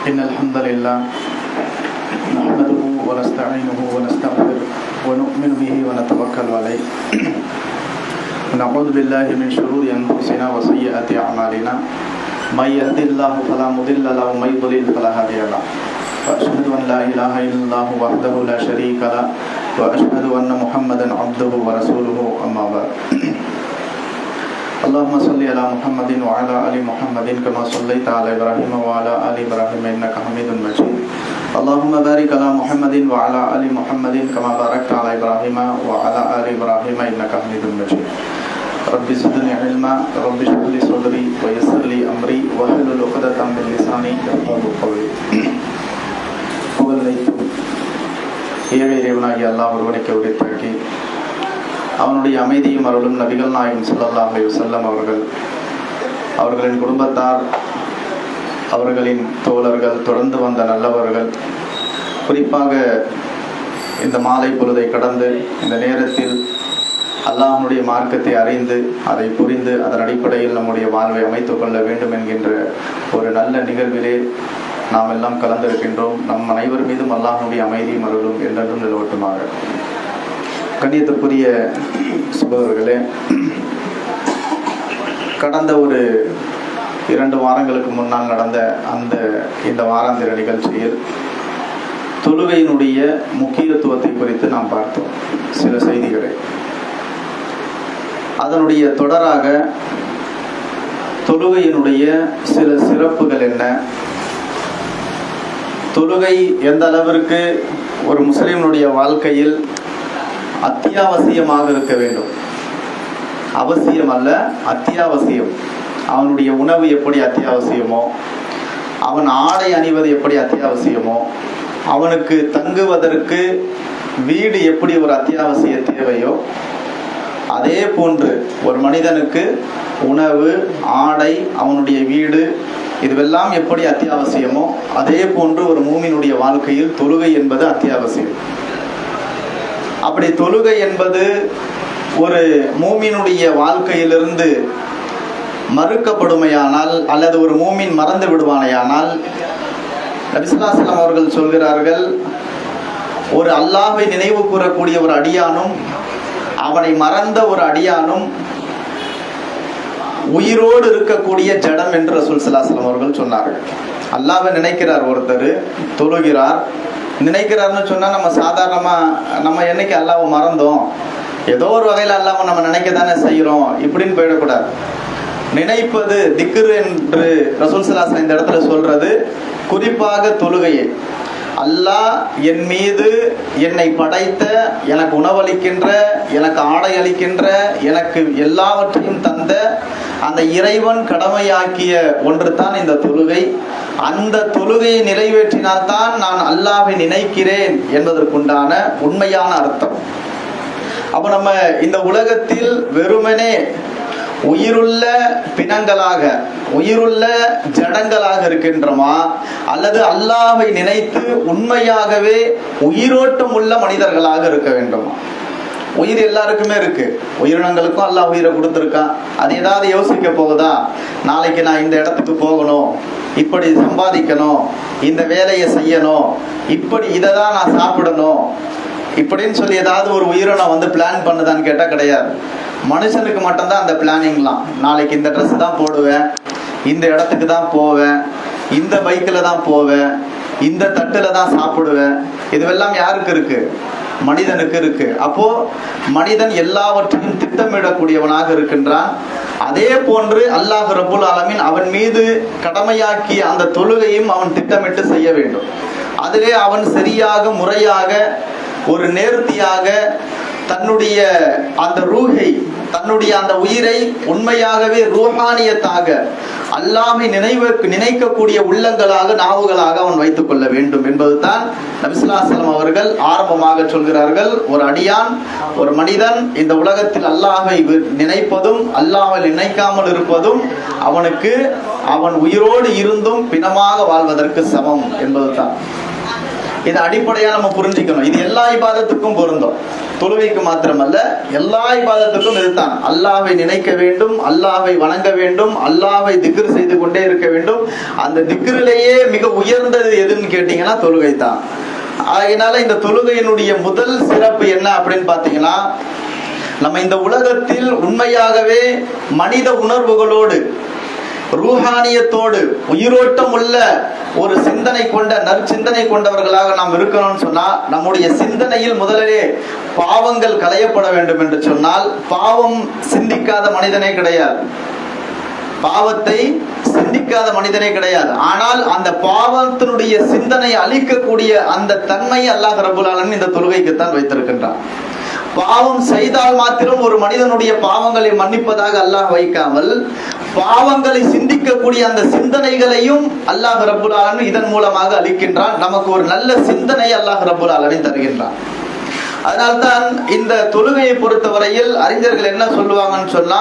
إن الحمد لله نحمده ونستعينه ونستغفره ونؤمن به ونتوكل عليه. ونعوذ بالله من شرور أنفسنا وسيئات أعمالنا. من يهد الله فلا مضل له ومن يضلل فلا هادي له. وأشهد أن لا إله إلا الله وحده لا شريك له وأشهد أن محمدا عبده ورسوله أما بعد. اللهم صل على محمد وعلى ال محمد كما صليت على ابراهيم وعلى ال ابراهيم انك حميد مجيد اللهم بارك على محمد وعلى ال محمد كما باركت على ابراهيم وعلى ال ابراهيم انك حميد مجيد رب زدني علما رب اشرح لي صدري ويسر لي امري واحلل عقدة من لساني يفقهوا قولي புகழனைத்தும் ஏழை இறைவனாகிய அல்லாஹ் ஒருவனுக்கு உரித்தாக்கி அவனுடைய அமைதியும் அருளும் நபிகள் நாயகம் ஸல்லல்லாஹு செல்லம் அவர்கள். அவர்களின் குடும்பத்தார் அவர்களின் தோழர்கள் தொடர்ந்து வந்த நல்லவர்கள். குறிப்பாக இந்த மாலை பொழுதை கடந்து இந்த நேரத்தில் அல்லாஹனுடைய மார்க்கத்தை அறிந்து அதை புரிந்து அதன் அடிப்படையில் நம்முடைய வாழ்வை அமைத்துக் கொள்ள வேண்டும் என்கின்ற ஒரு நல்ல நிகழ்விலே நாம் எல்லாம் கலந்திருக்கின்றோம். நம் அனைவர் மீதும் அல்லாஹனுடைய அமைதியும் அருளும் என்றென்றும் நிலவட்டுமாக. கண்ணியத்துக்குரிய சகோதரர்களே கடந்த ஒரு இரண்டு வாரங்களுக்கு முன்னால் நடந்த அந்த இந்த வாராந்திர நிகழ்ச்சியில் தொழுகையினுடைய முக்கியத்துவத்தை குறித்து நாம் பார்த்தோம் சில செய்திகளை. அதனுடைய தொடராக தொழுகையினுடைய சில சிறப்புகள் என்ன? தொழுகை எந்த அளவிற்கு ஒரு முஸ்லீம்னுடைய வாழ்க்கையில் அத்தியாவசியமாக இருக்க வேண்டும். அவசியம் அல்ல அத்தியாவசியம். அவனுடைய உணவு எப்படி அத்தியாவசியமோ அவன் ஆடை அணிவது எப்படி அத்தியாவசியமோ அவனுக்கு தங்குவதற்கு வீடு எப்படி ஒரு அத்தியாவசிய தேவையோ அதே போன்று ஒரு மனிதனுக்கு உணவு ஆடை அவனுடைய வீடு இதுவெல்லாம் எப்படி அத்தியாவசியமோ அதே போன்று ஒரு மூமினுடைய வாழ்க்கையில் தொழுகை என்பது அத்தியாவசியம். அப்படி தொழுகை என்பது ஒரு மூமினுடைய வாழ்க்கையிலிருந்து மறுக்கப்படுமையானால் அல்லது ஒரு மூமின் மறந்து விடுவானையானால் நபிசுல்லாசலம் அவர்கள் சொல்கிறார்கள் ஒரு அல்லாஹை நினைவு கூறக்கூடிய ஒரு அடியானும் அவனை மறந்த ஒரு அடியானும் உயிரோடு இருக்கக்கூடிய ஜடம் என்று ரசூல் சலாசலம் அவர்கள் சொன்னார்கள். அல்லாவை நினைக்கிறார் ஒருத்தர் தொழுகிறார் நினைக்கிறாருன்னு சொன்னால் நம்ம சாதாரணமாக நம்ம என்னைக்கு அல்லாவை மறந்தோம்? ஏதோ ஒரு வகையில் அல்லாவை நம்ம நினைக்க தானே செய்கிறோம் இப்படின்னு போயிடக்கூடாது. நினைப்பது திக்ரு என்று ரசூல் சலாசன் இந்த இடத்துல சொல்றது குறிப்பாக தொழுகையை. அல்லாஹ் என் மீது என்னை படைத்த எனக்கு உணவளிக்கின்ற எனக்கு ஆடை அளிக்கின்ற எனக்கு எல்லாவற்றையும் தந்த அந்த இறைவன் கடமையாக்கிய ஒன்று தான் இந்த தொழுகை. அந்த தொழுகையை நிறைவேற்றினால்தான் நான் அல்லாவை நினைக்கிறேன் என்பதற்குண்டான உண்மையான அர்த்தம். அப்ப நம்ம இந்த உலகத்தில் வெறுமனே உயிருள்ள பிணங்களாக உயிருள்ள ஜடங்களாக இருக்கின்றோமா? அல்லது அல்லாவை நினைத்து உண்மையாகவே உயிரோட்டம் உள்ள மனிதர்களாக இருக்க வேண்டுமா? உயிர் எல்லாருக்குமே இருக்கு. உயிரினங்களுக்கும் அல்லாஹ் உயிரை கொடுத்துருக்கான். அது ஏதாவது யோசிக்க போகுதா? நாளைக்கு நான் இந்த இடத்துக்கு போகணும். இப்படி சம்பாதிக்கணும் இந்த வேலையை செய்யணும் இப்படி இதை தான் நான் சாப்பிடணும் இப்படின்னு சொல்லி ஏதாவது ஒரு உயிரினம் வந்து பிளான் பண்ணுதான்னு கேட்டால் கிடையாது. மனுஷனுக்கு மட்டும்தான் அந்த பிளானிங்லாம் நாளைக்கு இந்த ட்ரெஸ் தான் போடுவேன் இந்த இடத்துக்கு தான் போவேன் இந்த பைக்கில் தான் போவேன் இந்த தட்டில் தான் சாப்பிடுவேன். இதுவெல்லாம் யாருக்கு இருக்குது மனிதனுக்கு இருக்கு. அப்போ மனிதன் எல்லாவற்றையும் திட்டமிடக்கூடியவனாக இருக்கின்றான். அதே போன்று அல்லாஹ் ரபுல் ஆலமின் அவன் மீது கடமையாக்கிய அந்த தொழுகையும் அவன் திட்டமிட்டு செய்ய வேண்டும். அதிலே அவன் சரியாக முறையாக ஒரு நேர்த்தியாக தன்னுடைய அந்த ரூஹை தன்னுடைய அந்த உயிரை உண்மையாகவே ரூஹானியத்தாக அல்லாமை நினைவு நினைக்கக்கூடிய உள்ளங்களாக நாவுகளாக அவன் வைத்துக் கொள்ள வேண்டும் என்பதுதான் நபிசுல்லாசலம் அவர்கள் ஆரம்பமாக சொல்கிறார்கள். ஒரு அடியான் ஒரு மனிதன் இந்த உலகத்தில் அல்லாஹை நினைப்பதும் அல்லாமல் நினைக்காமல் இருப்பதும் அவனுக்கு அவன் உயிரோடு இருந்தும் பிணமாக வாழ்வதற்கு சமம் என்பதுதான். இதை அடிப்படையா நம்ம புரிஞ்சுக்கணும். இது எல்லா இபாதத்துக்கும் பொருந்தும். தொழுகைக்கு மாத்திரமல்ல எல்லா இபாதத்துக்கும் இதுதான். அல்லாவை நினைக்க வேண்டும் அல்லாவை வணங்க வேண்டும் அல்லாவை திக்ர் செய்து கொண்டே இருக்க வேண்டும். அந்த திக்ரிலேயே மிக உயர்ந்தது எதுன்னு கேட்டீங்கன்னா தொழுகை தான். அதனால இந்த தொழுகையினுடைய முதல் சிறப்பு என்ன அப்படின்னு பாத்தீங்கன்னா நம்ம இந்த உலகத்தில் உண்மையாகவே மனித உணர்வுகளோடு ரூஹானியத்தோடு உயிரோட்டம் உள்ள ஒரு சிந்தனை கொண்ட நற்சிந்தனை கொண்டவர்களாக நாம் இருக்கணும்னு சொன்னா நம்முடைய சிந்தனையில் முதலிலே பாவங்கள் களையப்பட வேண்டும் என்று சொன்னால் பாவம் சிந்திக்காத மனிதனே கிடையாது. பாவத்தை சிந்திக்காத மனிதனே கிடையாது. ஆனால் அந்த பாவத்தினுடைய சிந்தனை அழிக்கக்கூடிய அந்த தன்மை அல்லாஹ் ரபுல் ஆலமீன் இந்த தொழுகைக்குத்தான் வைத்திருக்கின்றான். பாவம் செய்தால் மாத்திரம் ஒரு மனிதனுடைய பாவங்களை மன்னிப்பதாக அல்லாஹ் வைக்காமல் பாவங்களை சிந்திக்கக்கூடிய அந்த சிந்தனைகளையும் அல்லாஹ் ரபுல் இதன் மூலமாக அளிக்கின்றான். நமக்கு ஒரு நல்ல சிந்தனை அல்லாஹ் ரபுல் தருகின்றான். அதனால்தான் இந்த தொழுகையை பொறுத்தவரையில் அறிஞர்கள் என்ன சொல்லுவாங்கன்னு சொன்னா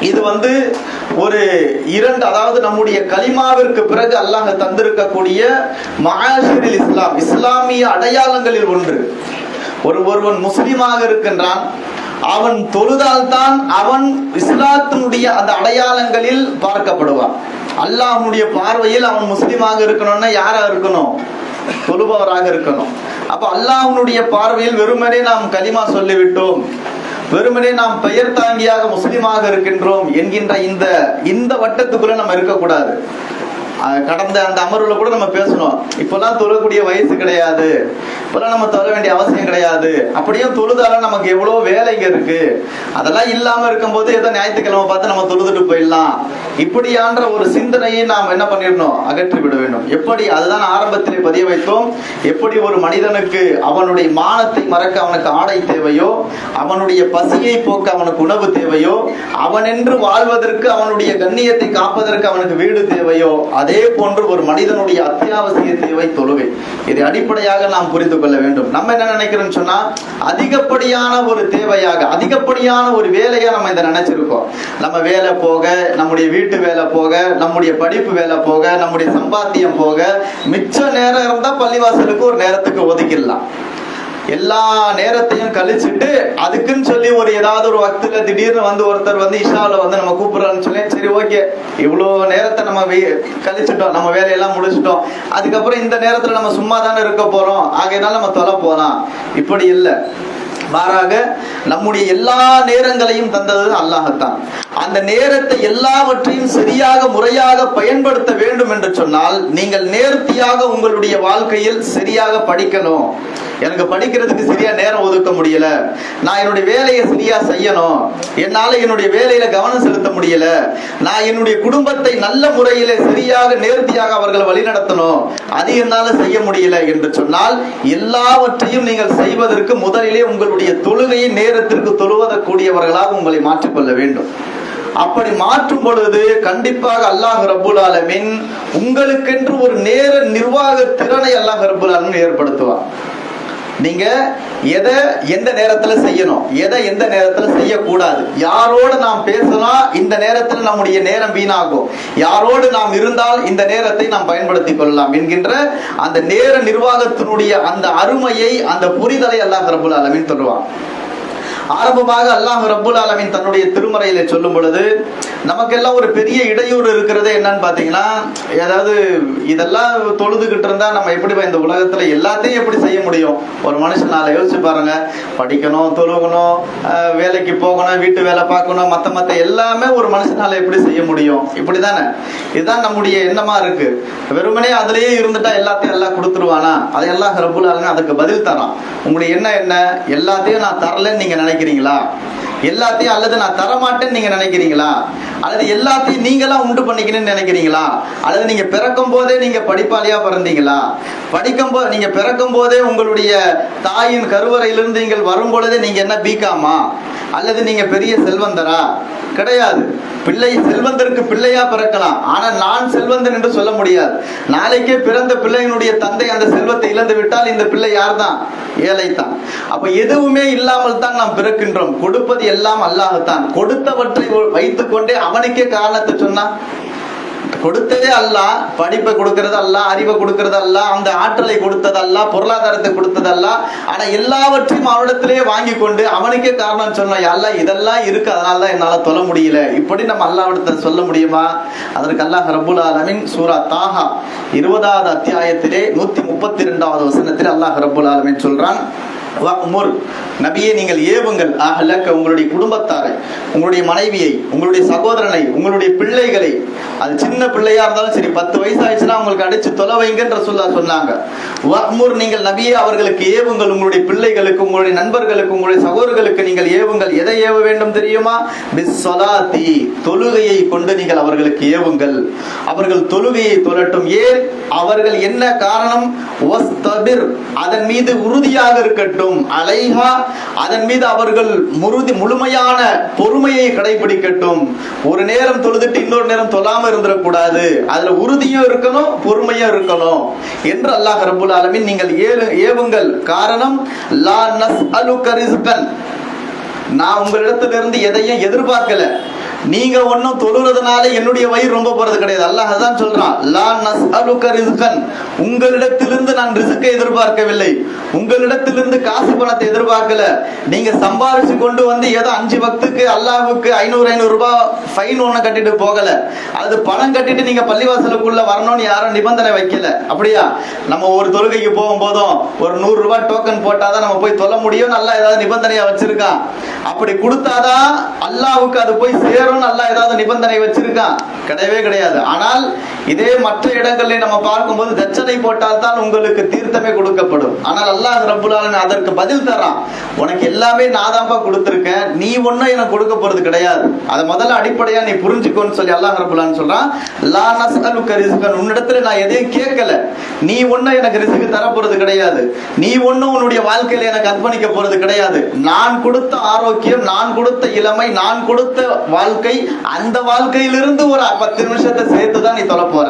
இது வந்து ஒரு இரண்டு அதாவது நம்முடைய கலிமாவிற்கு பிறகு அல்லாஹ் தந்திருக்கக்கூடிய மகாசிரில் இஸ்லாம் இஸ்லாமிய அடையாளங்களில் ஒன்று. ஒரு ஒருவன் முஸ்லீமாக இருக்கின்றான் அவன் தொழுதால் தான் அவன் இஸ்லாத்தினுடைய அந்த அடையாளங்களில் பார்க்கப்படுவான். அல்லாஹனுடைய பார்வையில் அவன் முஸ்லீமாக இருக்கணும்னா யாரா இருக்கணும்? தொழுபவராக இருக்கணும். அப்ப அல்லாஹனுடைய பார்வையில் வெறுமனே நாம் கலிமா சொல்லிவிட்டோம். வெறுமனே நாம் பெயர் தாங்கியாக முஸ்லீமாக இருக்கின்றோம் என்கின்ற இந்த இந்த வட்டத்துக்குள்ள நம்ம இருக்கக்கூடாது. கடந்த அந்த அமர்வுல கூட நம்ம பேசணும் இப்பெல்லாம் தொழக்கூடிய வயசு கிடையாது. இப்பெல்லாம் நம்ம தொழ வேண்டிய அவசியம் கிடையாது. அப்படியும் தொழுதால நமக்கு எவ்வளவு வேலைங்க இருக்கு. அதெல்லாம் இல்லாம இருக்கும்போது ஏதோ ஞாயிற்றுக்கிழமை பார்த்து நம்ம தொழுதுட்டு போயிடலாம். இப்படியான்ற ஒரு சிந்தனையை நாம் என்ன பண்ணிடணும்? அகற்றி விட வேண்டும். எப்படி? அதுதான் ஆரம்பத்திலே பதிய வைத்தோம். எப்படி ஒரு மனிதனுக்கு அவனுடைய மானத்தை மறக்க அவனுக்கு ஆடை தேவையோ அவனுடைய பசியை போக்க அவனுக்கு உணவு தேவையோ அவனென்று வாழ்வதற்கு அவனுடைய கண்ணியத்தை காப்பதற்கு அவனுக்கு வீடு தேவையோ அதே போன்று ஒரு மனிதனுடைய அத்தியாவசிய தேவை தொழுகை. இதை அடிப்படையாக நாம் புரிந்து கொள்ள வேண்டும். நம்ம என்ன நினைக்கிறோம்னு சொன்னா அதிகப்படியான ஒரு தேவையாக அதிகப்படியான ஒரு வேலையா நம்ம இதை நினைச்சிருக்கோம். நம்ம வேலை போக நம்முடைய வீட்டு வேலை போக நம்முடைய படிப்பு வேலை போக நம்முடைய சம்பாத்தியம் போக மிச்ச நேரம் இருந்தா பள்ளிவாசலுக்கு ஒரு நேரத்துக்கு ஒதுக்கிடலாம். எல்லா நேரத்தையும் கழிச்சுட்டு அதுக்குன்னு சொல்லி ஒரு ஏதாவது ஒரு வக்துல திடீர்னு வந்து ஒருத்தர் வந்து இஷாவில் வந்து நம்ம கூப்பிடுறான்னு சொல்லி சரி ஓகே. இவ்வளோ நேரத்தை நம்ம கழிச்சிட்டோம். நம்ம வேலையெல்லாம் முடிச்சிட்டோம். அதுக்கப்புறம் இந்த நேரத்தில் நம்ம சும்மா தானே இருக்க போகிறோம் ஆகையினால நம்ம தொலை போகலாம் இப்படி இல்லை. மாறாக நம்முடைய எல்லா நேரங்களையும் தந்தது அல்லாஹத்தான் அந்த நேரத்தை எல்லாவற்றையும் சரியாக முறையாக பயன்படுத்த வேண்டும் என்று சொன்னால் நீங்கள் நேர்த்தியாக உங்களுடைய வாழ்க்கையில் சரியாக படிக்கணும். எனக்கு படிக்கிறதுக்கு சரியா நேரம் ஒதுக்க முடியல. நான் என்னுடைய வேலையை சரியா செய்யணும். என்னால என்னுடைய வேலையில கவனம் செலுத்த முடியல. நான் என்னுடைய குடும்பத்தை நல்ல முறையில சரியாக நேர்த்தியாக அவர்களை வழிநடத்தணும். அது என்னால செய்ய முடியல என்று சொன்னால் எல்லாவற்றையும் நீங்கள் செய்வதற்கு முதலிலே உங்களுடைய தொழுகையை நேரத்திற்கு தொழுவதற்கூடியவர்களாக உங்களை மாற்றிக்கொள்ள வேண்டும். அப்படி மாற்றும் பொழுது கண்டிப்பாக அல்லாஹ் ரபுல் ஆலமின் உங்களுக்கென்று ஒரு நேர நிர்வாக திறனை அல்லாஹ் ரபுல் ஆலமின் ஏற்படுத்துவார் நீங்க எதை எந்த நேரத்துல செய்யணும்? எதை எந்த நேரத்துல செய்யக்கூடாது? யாரோடு நாம் பேசலாம் இந்த நேரத்தில் நம்முடைய நேரம் வீணாகும். யாரோடு நாம் இருந்தால் இந்த நேரத்தை நாம் பயன்படுத்திக் கொள்ளலாம் என்கின்ற அந்த நேர நிர்வாகத்தினுடைய அந்த அருமையை அந்த புரிதலை அல்லாஹ் ரபுல் அலமின் சொல்லுவான். ஆரம்பமாக அல்லாஹ் ரப்புல் ஆலமின் தன்னுடைய திருமறையில சொல்லும் பொழுது நமக்கெல்லாம் ஒரு பெரிய இடையூறு இருக்கிறது என்னன்னு பாத்தீங்கன்னா ஏதாவது இதெல்லாம் தொழுதுகிட்டு இருந்தா நம்ம எப்படி இந்த உலகத்துல எல்லாத்தையும் எப்படி செய்ய முடியும்? ஒரு மனுஷனால யோசிச்சு பாருங்க. படிக்கணும் தொழுகணும் வேலைக்கு போகணும் வீட்டு வேலை பார்க்கணும் மத்த மத்த எல்லாமே ஒரு மனுஷனால எப்படி செய்ய முடியும்? இப்படிதானே? இதுதான் நம்முடைய எண்ணமா இருக்கு. வெறுமனே அதுலயே இருந்துட்டா எல்லாத்தையும் எல்லாம் கொடுத்துருவானா? அதையெல்லாம் ரப்புல் ஆலமின் அதுக்கு பதில் தரான். உங்களுடைய எண்ணம் என்ன? எல்லாத்தையும் நான் தரலன்னு நீங்க நினைக்கிறீங்களா? எல்லாத்தையும் அல்லது நான் தரமாட்டேன்னு நீங்க நினைக்கிறீங்களா? அல்லது எல்லாத்தையும் நீங்களாம் உண்டு பண்ணிக்கணும்னு நினைக்கிறீங்களா? அல்லது நீங்க பிறக்கும் போதே நீங்க படிப்பாளியா பிறந்தீங்களா? படிக்கும் போது நீங்க பிறக்கும் போதே உங்களுடைய தாயின் கருவறையிலிருந்து நீங்கள் வரும் பொழுதே நீங்க என்ன பீக்காமா அல்லது நீங்க பெரிய செல்வந்தரா? கிடையாது. பிள்ளை செல்வந்தருக்கு பிள்ளையா பிறக்கலாம். ஆனா நான் செல்வந்தன் என்று சொல்ல முடியாது. நாளைக்கே பிறந்த பிள்ளையினுடைய தந்தை அந்த செல்வத்தை இழந்து விட்டால் இந்த பிள்ளை யார்தான்? ஏழை தான் அப்ப எதுவுமே இல்லாமல் தான் நாம் பிறக்கின்றோம். கொடுப்பது எல்லாம் அல்லாஹ்தான். கொடுத்தவற்றை வைத்துக்கொண்டே அவனுக்கே காரணத்தை சொன்னா கொடுத்ததே அல்ல படிப்பை கொடுக்கறது அல்ல அறிவை கொடுக்கறது அல்ல அந்த ஆற்றலை கொடுத்தது அல்ல பொருளாதாரத்தை கொடுத்தது அல்ல ஆனா எல்லாவற்றையும் அவனிடத்திலேயே வாங்கி கொண்டு அவனுக்கே காரணம் சொன்ன அல்ல இதெல்லாம் இருக்கு அதனால தான் என்னால சொல்ல முடியல. இப்படி நம்ம அல்லாவிடத்தை சொல்ல முடியுமா? அதற்கு அல்லாஹ் ரபுல் ஆலமின் சூரா தாஹா இருபதாவது அத்தியாயத்திலே நூத்தி முப்பத்தி இரண்டாவது வசனத்தில் அல்லாஹ் ரபுல் ஆலமின் சொல்றான் வக்முர் நபியை நீங்கள் ஏவுங்கள். அஹ்லக்க உங்களுடைய குடும்பத்தாரை உங்களுடைய மனைவியை உங்களுடைய சகோதரனை உங்களுடைய பிள்ளைகளை. அது சின்ன பிள்ளையா இருந்தாலும் சரி பத்து வயசு ஆயிடுச்சுன்னா அவங்களுக்கு அடிச்சு தொலைவைங்கன்ற சொல்லா சொன்னாங்க. வக்முர் நீங்கள் நபியை அவர்களுக்கு ஏவுங்கள். உங்களுடைய பிள்ளைகளுக்கு உங்களுடைய நண்பர்களுக்கு உங்களுடைய சகோதரர்களுக்கு நீங்கள் ஏவுங்கள். எதை ஏவ வேண்டும் தெரியுமா? பிஸ்ஸலாத்தி தொழுகையை கொண்டு நீங்கள் அவர்களுக்கு ஏவுங்கள். அவர்கள் தொழுகையை தொழட்டும். ஏன்? அவர்கள் என்ன காரணம்? அதன் மீது உறுதியாக இருக்கட்டும். அலைஹா அதன் மீது அவர்கள் முருதி முழுமையான பொறுமையை கடைபிடிக்கட்டும். ஒரு நேரம் தொழுதுட்டு இன்னொரு நேரம் தொழாம இருந்துடக்கூடாது. அதுல உறுதியும் இருக்கணும் பொறுமையும் இருக்கணும் என்று அல்லாஹ் ரபுல் ஆலமின் நீங்கள் ஏழு ஏவுங்கள். காரணம் லா நஸ் அலு கரிசுகன் நான் உங்களிடத்திலிருந்து எதையும் எதிர்பார்க்கல. நீங்க ஒன்னும் தொழுறதுனால என்னுடைய வயிறு ரொம்ப போறது கிடையாது. அல்லாஹ் தான் சொல்றான் லா நஸ்அலுக ரிஸ்கன். உங்களிடத்திலிருந்து நான் ரிசுக்கை எதிர்பார்க்கவில்லை. உங்களிடத்திலிருந்து காசு பணத்தை எதிர்பார்க்கல. நீங்க சம்பாரிச்சு கொண்டு வந்து ஏதோ அஞ்சு பக்துக்கு அல்லாஹுக்கு ஐநூறு ஐநூறு ரூபாய் ஃபைன் ஒண்ணு கட்டிட்டு போகல. அது பணம் கட்டிட்டு நீங்க பள்ளிவாசலுக்குள்ள வரணும்னு யாரும் நிபந்தனை வைக்கல. அப்படியா? நம்ம ஒரு தொழுகைக்கு போகும்போதும் ஒரு நூறு ரூபாய் டோக்கன் போட்டாதான் நம்ம போய் தொல்ல முடியும். நல்லா ஏதாவது நிபந்தனையா வச்சிருக்கான். அப்படி கொடுத்தாதான் அல்லாவுக்கு அது போய் சேரும். நல்லா ஏதாவது நிபந்தனை வச்சிருக்கான்? கிடையவே கிடையாது. ஆனால் இதே மற்ற இடங்களில் நம்ம பார்க்கும்போது தட்சணை போட்டால் தான் உங்களுக்கு தீர்த்தமே கொடுக்கப்படும். ஆனால் அல்லாஹ் ரப்புல் அதற்கு பதில் தரான். உனக்கு எல்லாமே நான் தான்ப்பா கொடுத்துருக்கேன். நீ ஒன்றும் எனக்கு கொடுக்க போறது கிடையாது. அதை முதல்ல அடிப்படையா நீ புரிஞ்சுக்கோன்னு சொல்லி அல்லாஹ் ரப்புல் சொல்றான். லா நஸ்அலுக ரிஸ்கன். உன்னிடத்துல நான் எதையும் கேட்கல. நீ ஒன்றும் எனக்கு ரிசுக்கு தர போறது கிடையாது. நீ ஒன்றும் உன்னுடைய வாழ்க்கையில எனக்கு அர்ப்பணிக்க போறது கிடையாது. நான் கொடுத்த ஆரோக்கியம் நான் கொடுத்த இளமை நான் கொடுத்த வாழ்க்கை வாழ்க்கை அந்த வாழ்க்கையிலிருந்து ஒரு பத்து நிமிஷத்தை சேர்த்து தான் நீ தொலை போற.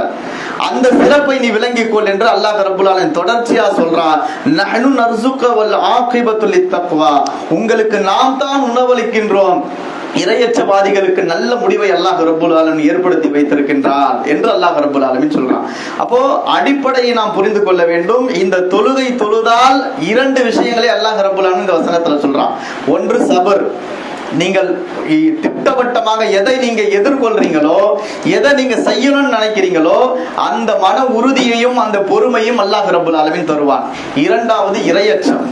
அந்த சிறப்பை நீ விளங்கிக் கொள் என்று அல்லாஹ் ரபுல்லாலன் தொடர்ச்சியா சொல்றான். நஹ்னு நர்சுக வல் ஆகிபத்து லித்தக்வா உங்களுக்கு நாம் தான் உணவளிக்கின்றோம். இரையச்சவாதிகளுக்கு நல்ல முடிவை அல்லாஹ் ரப்புல் ஆலமீன் ஏற்படுத்தி வைத்திருக்கின்றார் என்று அல்லாஹ் ரப்புல் ஆலமீன் சொல்றான். அப்போ அடிப்படையை நாம் புரிந்து கொள்ள வேண்டும். இந்த தொழுகை தொழுதால் இரண்டு விஷயங்களை அல்லாஹ் ரப்புல் ஆலமீன் இந்த வசனத்துல சொல்றான். ஒன்று சபர். நீங்கள் திட்டவட்டமாக எதை நீங்க எதிர்கொள்றீங்களோ எதை நீங்க செய்யணும்னு நினைக்கிறீங்களோ அந்த மன உறுதியையும் அந்த பொறுமையும் அல்லாஹ் ரபுல் அளவின் தருவான். இரண்டாவது இரையச்சம்.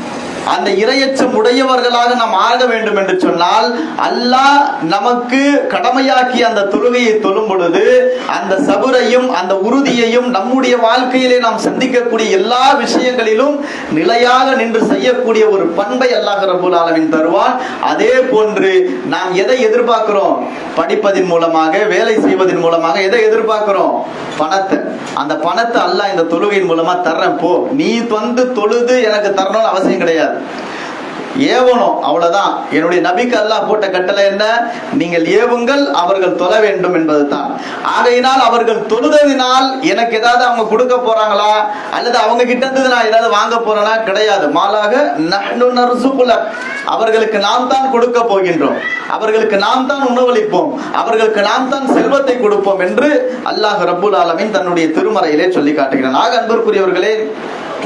அந்த இரையச்சம் உடையவர்களாக நாம் ஆக வேண்டும் என்று சொன்னால் அல்லாஹ் நமக்கு கடமையாக்கி அந்த தொழுகையை தொழும் பொழுது அந்த சபுரையும் அந்த உறுதியையும் நம்முடைய வாழ்க்கையிலே நாம் சந்திக்கக்கூடிய எல்லா விஷயங்களிலும் நிலையாக நின்று செய்யக்கூடிய ஒரு பண்பை அல்லாஹ் ரபுல் ஆலமின் தருவான். அதே போன்று நாம் எதை எதிர்பார்க்கிறோம்? படிப்பதின் மூலமாக வேலை செய்வதன் மூலமாக எதை எதிர்பார்க்கிறோம்? பணத்தை. அந்த பணத்தை அல்லாஹ் இந்த தொழுகையின் மூலமா தர்றேன் போ. நீ வந்து தொழுது எனக்கு தரணும்னு அவசியம் கிடையாது. ஏவணும் அவ்வளவுதான். என்னுடைய நபிக்கு அல்லாஹ் போட்ட கட்டளை என்ன? நீங்கள் ஏவுங்கள் அவர்கள் தொழ வேண்டும் என்பதுதான். ஆகையினால் அவர்கள் தொழுததினால் எனக்கு ஏதாவது அவங்க கொடுக்க போறாங்களா? அல்லது அவங்க கிட்ட இருந்து நான் ஏதாவது வாங்க போறேனா? கிடையாது. மாலாக நஹ்னு அவர்களுக்கு நாம் தான் கொடுக்க போகின்றோம். அவர்களுக்கு நாம் தான் உணவளிப்போம். அவர்களுக்கு நாம் தான் செல்வத்தை கொடுப்போம் என்று அல்லாஹ் ரபுல் ஆலமின் தன்னுடைய திருமறையிலே சொல்லி காட்டுகிறான். ஆக அன்பிற்குரியவர்களே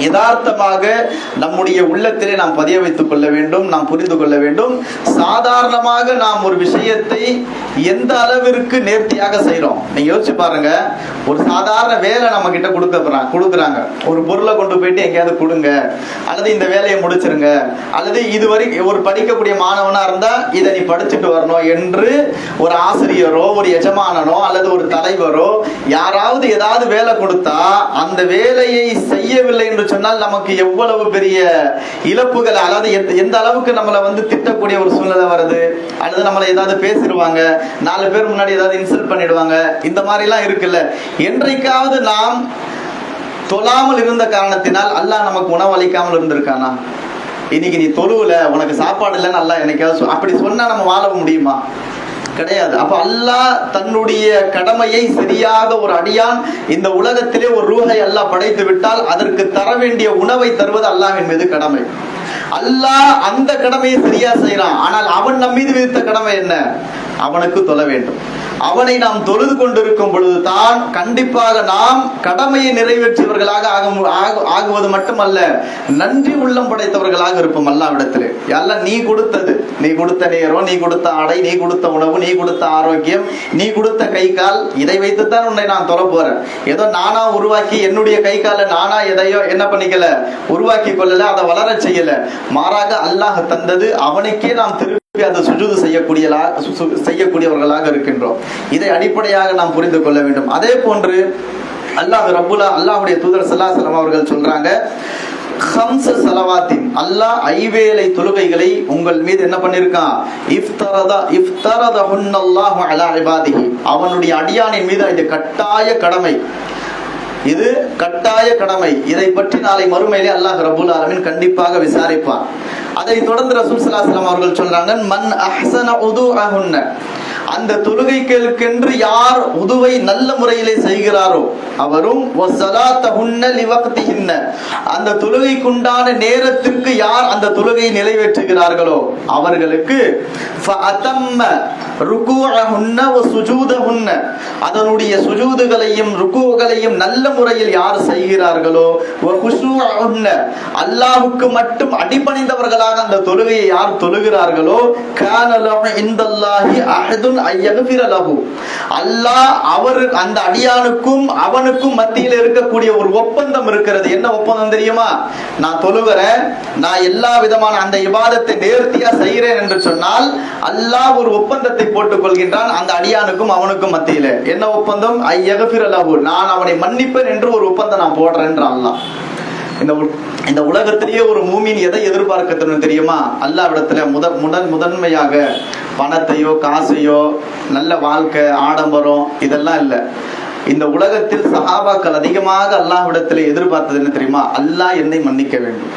யதார்த்தமாக நம்முடைய உள்ளத்திலே நாம் பதிய வைத்துக் கொள்ள வேண்டும் நாம் புரிந்து கொள்ள வேண்டும். சாதாரணமாக நாம் ஒரு விஷயத்தை எந்த அளவிற்கு நேர்த்தியாக செய்கிறோம் நீங்கள் யோசிச்சு பாருங்க. ஒரு சாதாரண வேலை நம்ம கிட்ட கொடுக்க கொடுக்குறாங்க. ஒரு பொருளை கொண்டு போயிட்டு எங்கேயாவது கொடுங்க. அல்லது இந்த வேலையை முடிச்சிருங்க. அல்லது இதுவரை ஒரு படிக்கக்கூடிய மாணவனாக இருந்தால் இதை நீ படிச்சுட்டு வரணும் என்று ஒரு ஆசிரியரோ ஒரு எஜமானனோ அல்லது ஒரு தலைவரோ யாராவது ஏதாவது வேலை கொடுத்தா அந்த வேலையை செய்யவில்லை என்று சொன்னால் நமக்கு எவ்வளவு பெரிய இழப்புகள் அதாவது எந்த- எந்த அளவுக்கு நம்மளை வந்து திட்டக்கூடிய ஒரு சூழ்நிலை வருது அல்லது நம்மளை ஏதாவது பேசிடுவாங்க நாலு பேர் முன்னாடி ஏதாவது இன்சல்ட் பண்ணிடுவாங்க இந்த மாதிரிலாம் இருக்குல்ல. என்றைக்காவது நாம் தொழாமல் இருந்த காரணத்தினால் அல்லாஹ் நமக்கு உணவு அளிக்காமல் இருந்திருக்கானா? இன்னைக்கு நீ தொழுவுல உனக்கு சாப்பாடு இல்லைன்னு நல்லா என்னைக்காவது சொ- அப்படி சொன்னா நம்ம வாழ முடியுமா? கிடையாது. அப்ப அல்லாஹ் தன்னுடைய கடமையை சரியாக ஒரு அடியான் இந்த உலகத்திலே ஒரு ரூஹை அல்லாஹ் படைத்து விட்டால் அதற்கு தர வேண்டிய உணவை தருவது அல்லாஹின் மீது கடமை. அல்லாஹ் அந்த கடமையை சரியா செய்யறான் ஆனால் அவன் நம்மீது விதித்த கடமை என்ன? அவனுக்கு தொழ வேண்டும். அவனை நாம் தொழுது கொண்டிருக்கும் பொழுது தான் கண்டிப்பாக நாம் கடமையை நிறைவேற்றியவர்களாக ஆகுவது மட்டுமல்ல நன்றி உள்ளம் படைத்தவர்களாக இருப்போம் அல்லாவிடத்தில். எல்லாம் நீ கொடுத்தது. நீ கொடுத்த நேரம் நீ கொடுத்த ஆடை நீ கொடுத்த உணவு நீ கொடுத்த ஆரோக்கியம் நீ கொடுத்த கை கால் இதை வைத்துத்தான் உன்னை நான் தொலை போறேன். ஏதோ நானா உருவாக்கி என்னுடைய கை கால நானா எதையோ என்ன பண்ணிக்கல உருவாக்கி கொள்ளல அதை வளர செய்யல. மாறாக அல்லாஹ் தந்தது அவனுக்கே நாம் திரு அந்த சுஜூது செய்யக்கூடியலா செய்யக்கூடியவர்களாக இருக்கின்றோம். இதை அடிப்படையாக நாம் புரிந்து கொள்ள வேண்டும். அதே போன்று அல்லாஹ் ரபுல்லா அல்லாஹுடைய தூதர் சல்லாசலம் அவர்கள் சொல்றாங்க ஹம்ச சலவாத்தின். அல்லாஹ் ஐவேளை தொழுகைகளை உங்கள் மீது என்ன பண்ணிருக்கான்? இஃப்தரதா இஃப்தரதஹுன்னல்லாஹு அலா இபாதிஹி. அவனுடைய அடியானின் மீது இது கட்டாய கடமை. இது கட்டாய கடமை. இதை பற்றி நாளை மறுமையிலே அல்லாஹ் ரபுல் ஆலமின் கண்டிப்பாக விசாரிப்பான். அதை தொடர்ந்து ரசூல் ஸல்லல்லாஹு அவர்கள் சொல்றாங்க மன் அஹ்சன உதுஅஹுன்ன. அந்த தொழுகைகளுக்கென்று யார் உதுவை நல்ல முறையிலே செய்கிறாரோ அவரும் அந்த தொழுகைக்குண்டான நேரத்திற்கு யார் அந்த தொழுகையை நிறைவேற்றுகிறார்களோ அவர்களுக்கு அதனுடைய சுஜூதுகளையும் ருக்கூகளையும் நல்ல முறையில் யார் செய்கிறார்களோ அல்லாவுக்கு மட்டும் அடிபணிந்தவர்களாக அந்த தொழுகையை யார் தொழுகிறார்களோ கான லஹு இந்தல்லாஹி அஹதுன் ஐயக்ஃபிர லஹு அல்லாஹ் அவர் அந்த அடியானுக்கும் அவனுக்கும் மத்தியில் இருக்கக்கூடிய ஒரு ஒப்பந்தம் இருக்கிறது. என்ன ஒப்பந்தம் தெரியுமா? நான் தொழுகிறேன் நான் எல்லா விதமான அந்த இபாதத்தை நேர்த்தியா செய்கிறேன் என்று சொன்னால் அல்லாஹ் ஒரு ஒப்பந்தத்தை போட்டுக் கொள்கின்றான் அந்த அடியானுக்கும் அவனுக்கும் மத்தியில. என்ன ஒப்பந்தம்? ஐயகபிர லஹு நான் அவனை மன்னிப்பேன் என்று ஒரு ஒப்பந்தம் நான் போடுறேன் அல்லாஹ். இந்த இந்த உலகத்திலேயே ஒரு மூமின் எதை எதிர்பார்க்கணும் தெரியுமா? அல்லாவிடத்துல முத முதன் முதன்மையாக பணத்தையோ காசையோ நல்ல வாழ்க்கை ஆடம்பரம் இதெல்லாம் இல்லை. இந்த உலகத்தில் சஹாபாக்கள் அதிகமாக அல்லாஹ்விடத்தில் எதிர்பார்த்தது என்ன தெரியுமா? அல்லாஹ் என்னை மன்னிக்க வேண்டும்.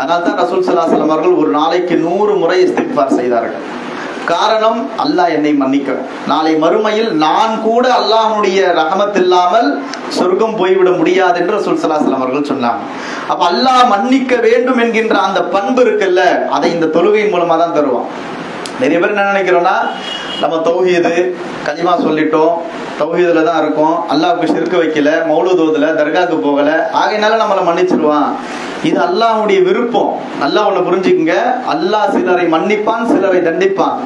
அதனால தான் ரசூல் சலாசலம் அவர்கள் ஒரு நாளைக்கு நூறு முறை இஸ்திக்பார் செய்தார்கள். காரணம் அல்லாஹ் என்னை மன்னிக்க நாளை மறுமையில் நான் கூட அல்லாஹனுடைய ரகமத்தில்லாமல் இல்லாமல் சொர்க்கம் போய்விட முடியாது என்று ரசூல் சலாசலம் அவர்கள் சொன்னாங்க. அப்ப அல்லாஹ் மன்னிக்க வேண்டும் என்கின்ற அந்த பண்பு இருக்குல்ல அதை இந்த தொழுகையின் மூலமா தான் தருவான். நிறைய பேர் என்ன நினைக்கிறோம்னா நம்ம தௌஹீது கலிமா சொல்லிட்டோம் தௌஹீதில் தான் இருக்கும் அல்லாவுக்கு ஷிர்க் வைக்கல மௌலூத் ஓதல தர்காக்கு போகல ஆகையினால நம்மளை மன்னிச்சிருவான். இது அல்லாவுடைய விருப்பம். நல்லா ஒண்ணு புரிஞ்சுக்குங்க. அல்லாஹ் சிலரை மன்னிப்பான் சிலரை தண்டிப்பான்.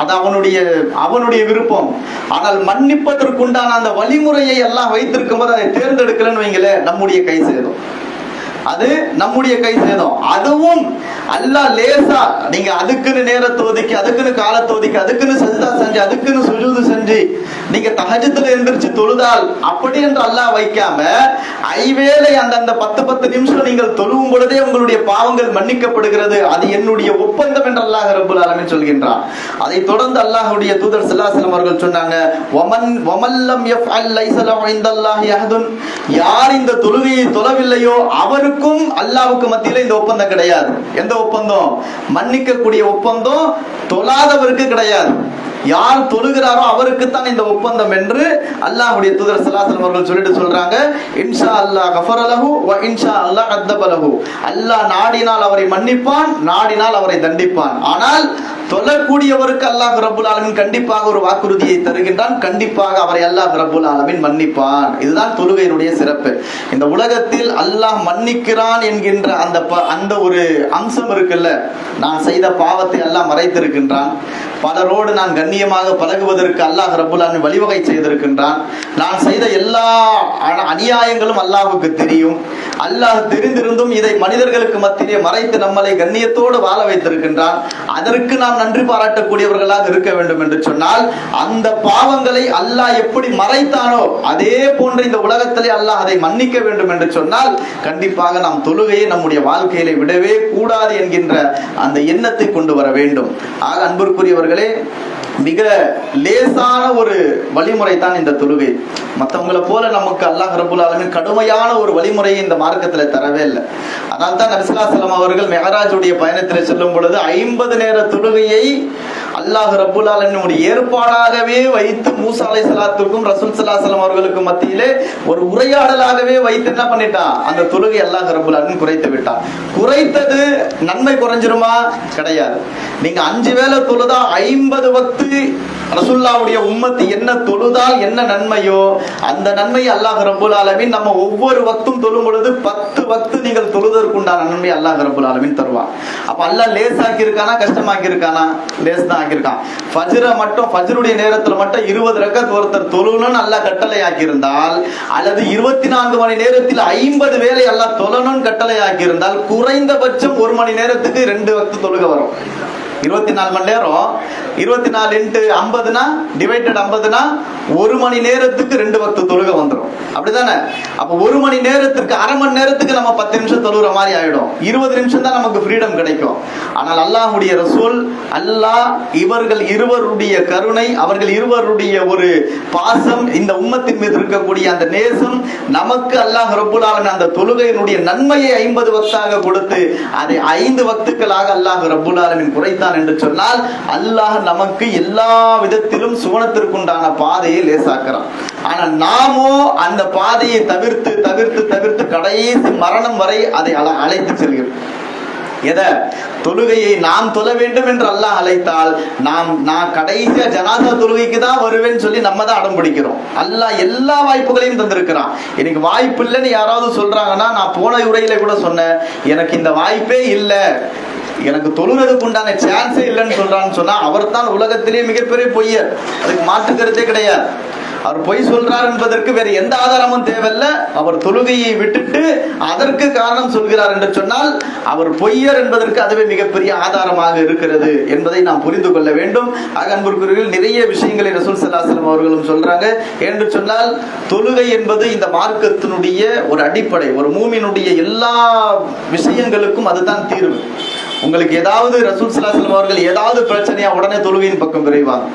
அது அவனுடைய அவனுடைய விருப்பம். ஆனால் மன்னிப்பதற்குண்டான அந்த வழிமுறையை எல்லாம் வைத்திருக்கும் போது அதை தேர்ந்தெடுக்கலன்னு வைங்களேன் நம்முடைய கை சேதம். அது நம்முடைய கை சேதம். அதுவும் அல்லா லேசா நீங்க அதுக்குன்னு நேரத்தை ஒதுக்கி அதுக்குன்னு காலத்தை ஒதுக்கி அதுக்குன்னு சஜிதா செஞ்சு அதுக்குன்னு சுஜூது செஞ்சு நீங்க தகஜத்துல எந்திரிச்சு தொழுதால் அப்படி என்று அல்லா வைக்காம ஐவேளை அந்த அந்த பத்து பத்து நிமிஷம் நீங்கள் தொழுவும் பொழுதே உங்களுடைய பாவங்கள் மன்னிக்கப்படுகிறது. அது என்னுடைய ஒப்பந்தம் என்று அல்லாஹ் ரபுல் ஆலமீன் சொல்கின்றான். அதை தொடர்ந்து அல்லாஹுடைய தூதர் ஸல்லல்லாஹு அவர்கள் சொன்னாங்க வமன் வமல்லம் யஃப்அல் லைஸ லஹு யார் இந்த தொழுகையை தொழவில்லையோ அவருக்கும் அல்லாவுக்கு மத்தியில இந்த ஒப்பந்தம் கிடையாது. எந்த ஒப்பந்தம்? மன்னிக்கக்கூடிய ஒப்பந்தம் தொழாதவருக்கு கிடையாது. யார் தொழுகிறாரோ அவருக்கு தான் இந்த ஒப்பந்தம் என்று அல்லாஹுடைய தூதர் ஸல்லல்லாஹு அவர்கள் சொல்லிட்டு சொல்றாங்க. இன்ஷா அல்லாஹ் கஃபரலஹு வ இன்ஷா அல்லாஹ் அத்தபலஹு. அல்லாஹ் நாடினால் அவரை மன்னிப்பான் நாடினால் அவரை தண்டிப்பான். ஆனால் தொழக்கூடியவருக்கு அல்லாஹ் ரபுல் ஆலமின் கண்டிப்பாக ஒரு வாக்குறுதியை தருகின்றான். கண்டிப்பாக அவரை அல்லாஹ் ரபுல் ஆலமின் மன்னிப்பான். இதுதான் தொழுகையினுடைய சிறப்பு. இந்த உலகத்தில் அல்லாஹ் மன்னிக்கிறான் என்கின்ற அந்த ப- அந்த ஒரு அம்சம் இருக்குல்ல? நான் செய்த பாவத்தை அல்லாஹ் மறைத்திருக்கின்றான். பலரோடு நான் கண்ணியமாக பழகுவதற்கு அல்லாஹ் ரப்புல் வழிவகை செய்திருக்கின்றான். நான் செய்த எல்லா அ- அநியாயங்களும் அல்லாஹுக்கு தெரியும். அல்லாஹ் தெரிந்திருந்தும் இதை மனிதர்களுக்கு மத்தியிலே மறைத்து நம்மளை கண்ணியத்தோடு வாழ வைத்திருக்கின்றான். அதற்கு நாம் நன்றி பாராட்டக்கூடியவர்களாக இருக்க வேண்டும் என்று சொன்னால் அந்த பாவங்களை அல்லாஹ் எப்படி மறைத்தானோ அதே போன்று இந்த உலகத்திலே அல்லாஹ் அதை மன்னிக்க வேண்டும் என்று சொன்னால் கண்டிப்பாக நாம் தொழுகையை நம்முடைய வாழ்க்கையிலே விடவே கூடாது என்கின்ற அந்த எண்ணத்தை கொண்டு வர வேண்டும். ஆக அன்பிற்குரியவர்களே மிக லேசான ஒரு வழிமுறை தான் இந்த தொழுகை. மற்றவங்களை போல நமக்கு அல்லாஹ் ரபுல் கடுமையான ஒரு வழிமுறையை இந்த மார்க்கத்தில் தரவே இல்லை. அதனால தான் நபிசுல்லாசலம் அவர்கள் மெஹராஜுடைய பயணத்தில் செல்லும் பொழுது ஐம்பது நேர தொழுகையை அல்லாஹ் ரபுல் ஏற்பாடாகவே வைத்து மூசா அலை சலாத்துக்கும் ரசூல் சலாசலம் அவர்களுக்கும் மத்தியிலே ஒரு உரையாடலாகவே வைத்து என்ன பண்ணிட்டான்? அந்த தொழுகை அல்லாஹ் ரபுல் குறைத்து விட்டான். குறைத்தது நன்மை குறைஞ்சிருமா? கிடையாது. நீங்க அஞ்சு வேளை தொழுதா ஐம்பது வக்த ரசுல்லாவுடைய உம்மத்து என்ன தொழுதால் என்ன நன்மையோ அந்த நன்மை அல்லாஹ் ரபுல் ஆலமின் நம்ம ஒவ்வொரு வக்தும் தொழும் பொழுது பத்து வக்து நீங்கள் தொழுதற்குண்டான நன்மை அல்லாஹ் ரபுல் ஆலமின் தருவான். அப்ப அல்லாஹ் லேசாக்கி இருக்கானா கஷ்டமாக்கி இருக்கானா லேஸ் தான் ஆக்கியிருக்கான் ஃபஜ்ரை மட்டும் ஃபஜ்ருடைய நேரத்துல மட்டும் இருபது ரக்கத் ஒருத்தர் தொழுணும்னு அல்லாஹ் கட்டளை ஆக்கியிருந்தால் அல்லது இருபத்தி நான்கு மணி நேரத்தில் ஐம்பது வேலை எல்லாம் தொழணும்னு கட்டளை ஆக்கியிருந்தால் குறைந்தபட்சம் ஒரு மணி நேரத்துக்கு ரெண்டு வக்து தொழுக வரும். இருபத்தி நாலு மணி நேரம். இருபத்தி நாலு இன்ட்டு ஐம்பதுனா டிவைடட் ஐம்பதுனா ஒரு மணி நேரத்துக்கு ரெண்டு பத்து தொழுகை வந்துடும் அப்படிதானே? அப்போ ஒரு மணி நேரத்துக்கு அரை மணி நேரத்துக்கு நம்ம பத்து நிமிஷம் தொழுகிற மாதிரி ஆயிடும். இருபது நிமிஷம் தான் நமக்கு ஃப்ரீடம் கிடைக்கும். ஆனால் அல்லாஹுடைய ரசூல் அல்லாஹ் இவர்கள் இருவருடைய கருணை அவர்கள் இருவருடைய ஒரு பாசம் இந்த உம்மத்தின் மீது இருக்கக்கூடிய அந்த நேசம் நமக்கு அல்லாஹ் ரப்புல் அந்த தொழுகையினுடைய நன்மையை ஐம்பது வக்தாக கொடுத்து அதை ஐந்து வக்துக்களாக அல்லாஹ் ரப்புல் குறைத்தான். குறைத்தான் என்று சொன்னால் அல்லாஹ் நமக்கு எல்லா விதத்திலும் சுவனத்திற்குண்டான பாதையை லேசாக்குறான். ஆனா நாமோ அந்த பாதையை தவிர்த்து தவிர்த்து தவிர்த்து கடைசி மரணம் வரை அதை அழைத்து செல்கிறோம். எதை? தொழுகையை நாம் தொழ வேண்டும் என்று அல்லாஹ் அழைத்தால் நாம் நான் கடைசியா ஜனாதா தொழுகைக்கு தான் வருவேன்னு சொல்லி நம்ம தான் அடம் பிடிக்கிறோம். அல்லாஹ் எல்லா வாய்ப்புகளையும் தந்திருக்கிறான். எனக்கு வாய்ப்பு இல்லைன்னு யாராவது சொல்றாங்கன்னா நான் போன உரையில கூட சொன்னேன் எனக்கு இந்த வாய்ப்பே இல்லை. எனக்கு தொழுறதுக்கு உண்டான சான்ஸே இல்லைன்னு சொல்றான்னு சொன்னா அவர் தான் உலகத்திலேயே மிகப்பெரிய பொய்யர். அதுக்கு மாற்றுக்கிறதே கிடையாது. அவர் பொய் சொல்றார் என்பதற்கு வேற எந்த ஆதாரமும் தேவையில்ல. அவர் தொழுகையை விட்டுட்டு அதற்கு காரணம் சொல்கிறார் என்று சொன்னால் அவர் பொய்யர் என்பதற்கு அதுவே மிகப்பெரிய ஆதாரமாக இருக்கிறது என்பதை நாம் புரிந்து கொள்ள வேண்டும். ஆக அன்புக்குரியவர்கள் நிறைய விஷயங்களை ரசூல் சல்லாஸ்லம் அவர்களும் சொல்றாங்க. என்று சொன்னால் தொழுகை என்பது இந்த மார்க்கத்தினுடைய ஒரு அடிப்படை ஒரு மூமினுடைய எல்லா விஷயங்களுக்கும் அதுதான் தீர்வு. உங்களுக்கு ஏதாவது ரசூல் சலாசலம் அவர்கள் ஏதாவது பிரச்சனையா உடனே தொழுகையின் பக்கம் விரைவாங்க.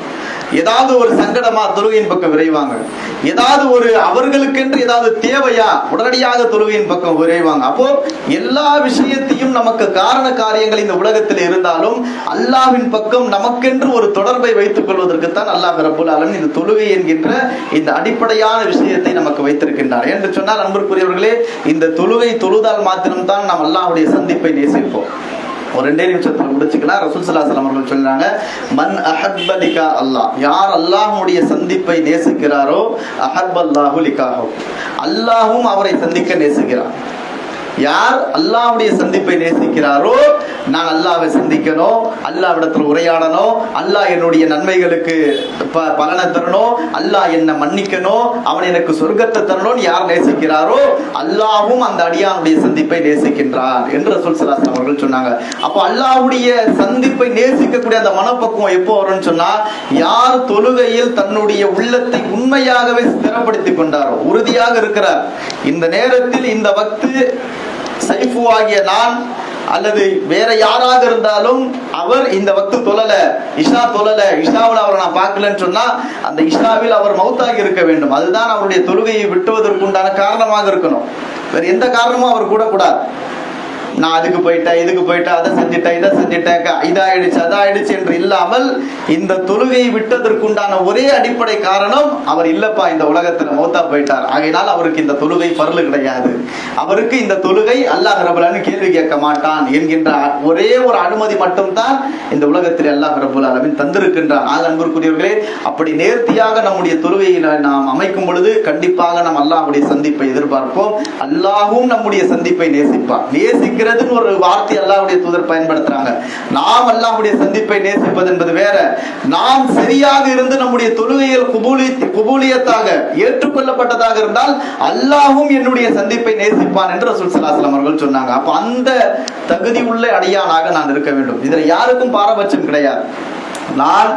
ஏதாவது ஒரு சங்கடமா தொழுகையின் பக்கம் விரைவாங்க. ஏதாவது ஒரு அவர்களுக்கென்று ஏதாவது தேவையா உடனடியாக தொழுகையின் பக்கம் விரைவாங்க. அப்போ எல்லா விஷயத்தையும் நமக்கு காரண காரியங்கள் இந்த உலகத்தில் இருந்தாலும் அல்லாஹ்வின் பக்கம் நமக்கென்று ஒரு தொடர்பை வைத்துக் கொள்வதற்குத்தான் அல்லாஹ் ரபுல் ஆலமீன் இந்த தொழுகை என்கின்ற இந்த அடிப்படையான விஷயத்தை நமக்கு வைத்திருக்கின்றார். என்று சொன்னால் அன்புக்குரியவர்களே இந்த தொழுகை தொழுதால் மாத்திரம்தான் நாம் அல்லாஹுடைய சந்திப்பை நேசிப்போம். ஒரு ரெண்டே நிமிஷத்துல முடிச்சுக்கலாம். ரசூல் சலாசலம் அவர்கள் சொல்றாங்க மன் அஹத்பலிகா அல்லாஹ் யார் அல்லாஹுடைய சந்திப்பை நேசிக்கிறாரோ அஹப் அல்லாஹு அல்லாஹும் அவரை சந்திக்க நேசிக்கிறார் யார் அல்லாவுடைய சந்திப்பை நேசிக்கிறாரோ நான் அல்லாவை சந்திக்கணும் அல்லாவிடத்தில் உரையாடணும் அல்லாஹ் என்னுடைய நன்மைகளுக்கு ப- பலனை தரணும் அல்லாஹ் என்னை மன்னிக்கணும் அவன் எனக்கு சொர்க்கத்தை தரணும்னு யார் நேசிக்கிறாரோ அல்லாவும் அந்த அடியானுடைய சந்திப்பை நேசிக்கின்றான் என்று ரசூல் சலாசன் அவர்கள் சொன்னாங்க. அப்போ அல்லாவுடைய சந்திப்பை நேசிக்கக்கூடிய அந்த மனப்பக்குவம் எப்போ வரும்னு சொன்னா யார் தொழுகையில் தன்னுடைய உள்ளத்தை உண்மையாகவே ஸ்திரப்படுத்திக் கொண்டாரோ உறுதியாக இருக்கிறார். இந்த நேரத்தில் இந்த வக்து சைஃபு ஆகிய நான் அல்லது வேற யாராக இருந்தாலும் அவர் இந்த வக்து தொழல இஷா தொழல இஷாவில் அவரை நான் பார்க்கலன்னு சொன்னா அந்த இஷாவில் அவர் மௌத்தாகி இருக்க வேண்டும். அதுதான் அவருடைய தொழுகையை விட்டுவதற்கு உண்டான காரணமாக இருக்கணும். வேற எந்த காரணமும் அவர் கூட கூடாது நான் அதுக்கு போயிட்டேன் இதுக்கு போயிட்டேன் அதை செஞ்சுட்டேன் இதை செஞ்சுட்டேன் இதாயிடுச்சு அதாயிடுச்சு என்று இல்லாமல் இந்த தொழுகையை விட்டதற்குண்டான ஒரே அடிப்படை காரணம் அவர் இல்லப்பா இந்த உலகத்துல மௌத்தா போயிட்டார். ஆகையினால் அவருக்கு இந்த தொழுகை பரலு கிடையாது. அவருக்கு இந்த தொழுகை அல்லாஹ் ரபுலான்னு கேள்வி கேட்க மாட்டான் என்கின்ற ஒரே ஒரு அனுமதி மட்டும்தான் இந்த உலகத்தில் அல்லாஹ் ரபுல் அலமின் தந்திருக்கின்றான். ஆக அன்புக்குரியவர்களே அப்படி நேர்த்தியாக நம்முடைய தொழுகையை நாம் அமைக்கும் பொழுது கண்டிப்பாக நாம் அல்லாஹுடைய சந்திப்பை எதிர்பார்ப்போம். அல்லாஹும் நம்முடைய சந்திப்பை நேசிப்பார். நேசிக்கிறதுன்னு ஒரு வார்த்தை அல்லாவுடைய தூதர் பயன்படுத்துறாங்க. நாம் அல்லாவுடைய சந்திப்பை நேசிப்பது என்பது வேற. நாம் சரியாக இருந்து நம்முடைய தொழுகையில் குபூலி குபூலியத்தாக ஏற்றுக்கொள்ளப்பட்டதாக இருந்தால் அல்லாஹ்வும் என்னுடைய சந்திப்பை நேசிப்பான் என்று ரசூல் சலாசலம் அவர்கள் சொன்னாங்க. அப்ப அந்த தகுதி உள்ள அடியானாக நான் இருக்க வேண்டும். இதுல யாருக்கும் பாரபட்சம் கிடையாது. நான்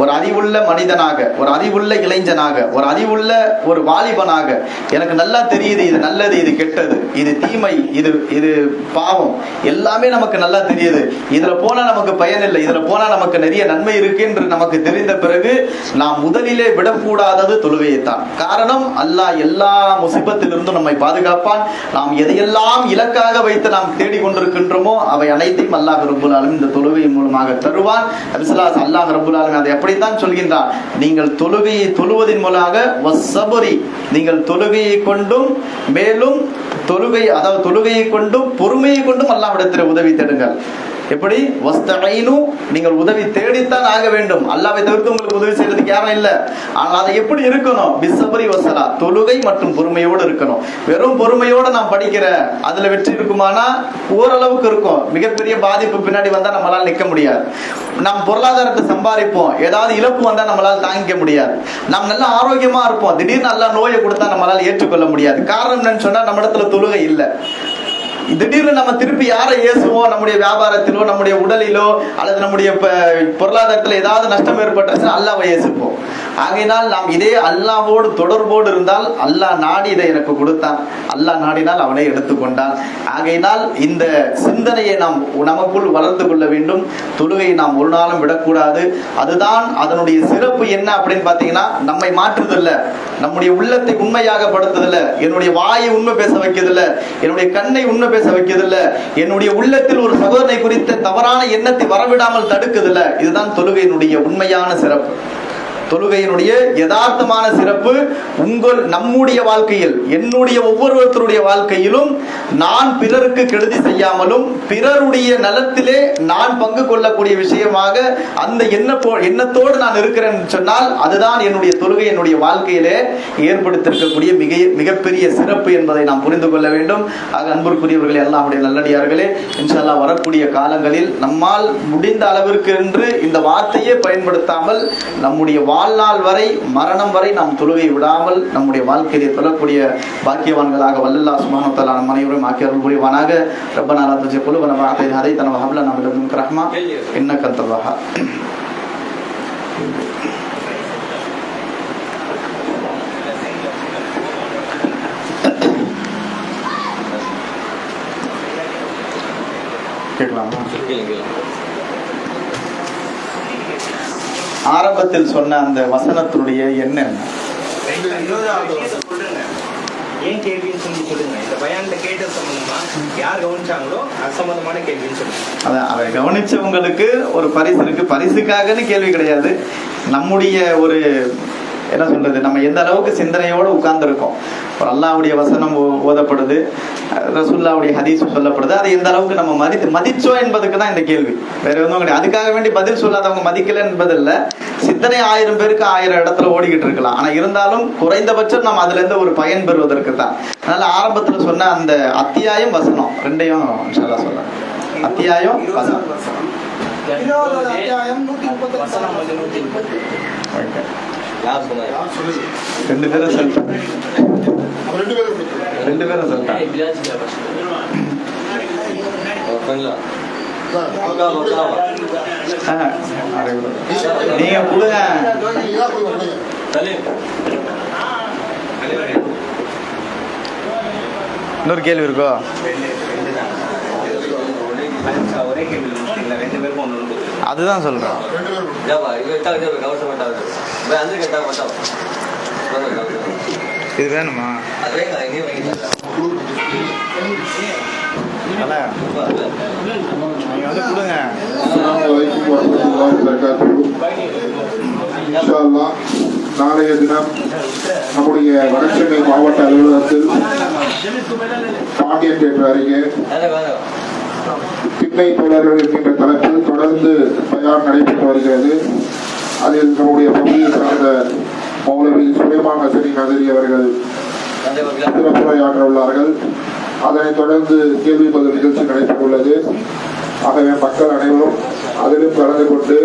ஒரு அறிவுள்ள மனிதனாக ஒரு அறிவுள்ள இளைஞனாக ஒரு அறிவுள்ள ஒரு வாலிபனாக எனக்கு நல்லா தெரியுது இது நல்லது இது கெட்டது இது தீமை இது இது பாவம் எல்லாமே நமக்கு நல்லா தெரியுது. இதுல போனா நமக்கு பயன் இல்லை இதுல போனா நமக்கு நிறைய நன்மை இருக்கு என்று நமக்கு தெரிந்த பிறகு நாம் முதலிலே விடக்கூடாதது தொழுகையைத்தான். காரணம் அல்லாஹ் எல்லா முசிபத்திலிருந்தும் நம்மை பாதுகாப்பான். நாம் எதையெல்லாம் இலக்காக வைத்து நாம் தேடிக்கொண்டிருக்கின்றோமோ அவை அனைத்தையும் அல்லாஹ் ரபுல் இந்த தொழுகையின் மூலமாக தருவான். அல்லாஹ் அல்லாஹ் ரபுல்லாலுமே அதை அப்படித்தான் சொல்கின்றார் நீங்கள் தொழுகையை தொழுவதன் மூலமாக வசபுரி நீங்கள் தொழுகையை கொண்டும் மேலும் தொழுகை அதாவது தொழுகையை கொண்டும் பொறுமையை கொண்டும் அல்லாஹ்விடத்தில் உதவி தேடுங்கள். எப்படி? வஸ்தஈனு நீங்கள் உதவி தேடித்தான் ஆக வேண்டும். அல்லாவை தவிர்த்து உங்களுக்கு உதவி செய்யறதுக்கு யாரும் இல்ல. ஆனால் அதை எப்படி இருக்கணும்? பிசபரி வசலா தொழுகை மற்றும் பொறுமையோடு இருக்கணும். வெறும் பொறுமையோட நான் படிக்கிறேன் அதுல வெற்றி இருக்குமானா? ஓரளவுக்கு இருக்கும். மிகப்பெரிய பாதிப்பு பின்னாடி வந்தா நம்மளால நிக்க முடியாது. நாம் பொருளாதாரத்தை சம்பாதிப்போம். ஏதாவது இழப்பு வந்தா நம்மளால தாங்கிக்க முடியாது. நாம் நல்ல ஆரோக்கியமா இருப்போம். திடீர்னு நல்லா நோயை கொடுத்தா நம்மளால ஏற்றுக்கொள்ள முடியாது. காரணம் என்னன்னு சொன்னா நம்ம இடத்துல தொழுகை இல்லை. திடீர்னு நம்ம திருப்பி யாரை ஏசுவோம் நம்முடைய வியாபாரத்திலோ நம்முடைய உடலிலோ அல்லது நம்முடைய பொருளாதாரத்தில் ஏதாவது நஷ்டம் ஏற்பட்டுச்சுன்னா அல்லாவை ஏசுப்போம் ஆகையினால் நாம் இதே அல்லாவோடு தொடர்போடு இருந்தால் அல்லாஹ் நாடி இதை எனக்கு கொடுத்தான். அல்லாஹ் நாடினால் அவனை எடுத்துக்கொண்டான். ஆகையினால் இந்த சிந்தனையை நாம் நமக்குள் வளர்த்து கொள்ள வேண்டும். தொழுகையை நாம் ஒரு நாளும் விடக்கூடாது. அதுதான் அதனுடைய சிறப்பு என்ன அப்படின்னு பார்த்தீங்கன்னா நம்மை மாற்றுதில்ல. நம்முடைய உள்ளத்தை உண்மையாக படுத்துதில்ல. என்னுடைய வாயை உண்மை பேச வைக்கிறதில்ல. என்னுடைய கண்ணை உண்மை பேச வைக்கிறதில்ல. என்னுடைய உள்ள உள்ளத்தில் ஒரு சகோதரனை குறித்த தவறான எண்ணத்தை வரவிடாமல் தடுக்குதுல இதுதான் தொழுகையினுடைய உண்மையான சிறப்பு. தொழுகையினுடைய யதார்த்தமான சிறப்பு உங்கள் நம்முடைய வாழ்க்கையில் என்னுடைய ஒவ்வொருவருத்தருடைய வாழ்க்கையிலும் நான் பிறருக்கு கெடுதி செய்யாமலும் பிறருடைய நலத்திலே நான் பங்கு கொள்ளக்கூடிய விஷயமாக அந்த எண்ண எண்ணத்தோடு நான் இருக்கிறேன் சொன்னால் அதுதான் என்னுடைய தொழுகை என்னுடைய வாழ்க்கையிலே ஏற்படுத்திருக்கக்கூடிய மிக மிகப்பெரிய சிறப்பு என்பதை நாம் புரிந்து கொள்ள வேண்டும். ஆக அன்புக்குரியவர்களே எல்லாமுடைய நல்லடியார்களே இன்ஷால்லா வரக்கூடிய காலங்களில் நம்மால் முடிந்த அளவிற்கு என்று இந்த வார்த்தையே பயன்படுத்தாமல் நம்முடைய வாழ்நாள் வரை மரணம் வரை நாம் தொழுகை விடாமல் நம்முடைய வாழ்க்கையை தொழக்கூடிய பாக்கியவான்களாக வல்லல்லா சுமானத்தலா நம் அனைவரும் ஆக்கி புரிவானாக ரப்பனா லா துஜிக் குலுபனா வஅத்தை நாம் வஹப் லனா என்ன லதுன்க ரஹ்மா. இன்னக கேட்கலாமா? ஆரம்பத்தில் சொன்ன அந்த வசனத்தினுடைய என்ன? ஏன் கேள்வின்னு சொல்லி சொல்லுங்க. இந்த பயான்ல கேட்ட சம்பந்தமா யார் கவனிச்சாங்களோ அது சம்பந்தமான கேள்வின்னு சொல்லுங்க. அதான் அதை கவனிச்சவங்களுக்கு ஒரு பரிசு இருக்கு. பரிசுக்காகன்னு கேள்வி கிடையாது. நம்முடைய ஒரு என்ன சொல்றது? நம்ம எந்த அளவுக்கு சிந்தனையோடு உட்கார்ந்துருக்கோம்? ஒரு அல்லாவுடைய வசனம் ஓதப்படுது. ரசூல்லாவுடைய ஹதீஸ் சொல்லப்படுது. அதை எந்த அளவுக்கு நம்ம மதித்து மதிச்சோம் என்பதுக்கு தான் இந்த கேள்வி. வேற எதுவும் கிடையாது. அதுக்காக வேண்டி பதில் சொல்லாதவங்க மதிக்கல என்பது இல்ல சிந்தனை ஆயிரம் பேருக்கு ஆயிரம் இடத்துல ஓடிக்கிட்டு இருக்கலாம். ஆனா இருந்தாலும் குறைந்தபட்சம் நம்ம அதுல இருந்து ஒரு பயன் பெறுவதற்கு தான். அதனால ஆரம்பத்துல சொன்ன அந்த அத்தியாயம் வசனம். ரெண்டையும் இன்ஷா சொல்றேன் அத்தியாயம் வசனம். யார் ரெண்டு பேரும் சொல்லிட்டேன் அவர் ரெண்டு பேரும். ரெண்டு பேரும் அறிவு. நீங்க கொடுங்க. இன்னொரு கேள்வி இருக்கோ ஒரே கேள்வி முடிச்சிங்களா ரெண்டு பேருக்கும் ஒன்று ஒன்று அதுதான் சொல்றேன். இது வேணுமா? நாளைய தினம் நம்முடைய வடசென்னை மாவட்ட அலுவலகத்தில் பாண்டியன் தேட்டர் அருகே திண்ணை தோழர்கள் என்கின்ற தலைப்பில் தொடர்ந்து தயார் நடைபெற்று வருகிறது. அதில் நம்முடைய பகுதியை சார்ந்த மௌலவி சுலைமான் ஹசனி நதரி அவர்கள் சிறப்புரையாற்ற உள்ளார்கள் அதனைத் தொடர்ந்து கேள்வி பதில் நிகழ்ச்சி நடைபெற்றுள்ளது. ஆகவே மக்கள் அனைவரும் அதிலும் கலந்து கொண்டு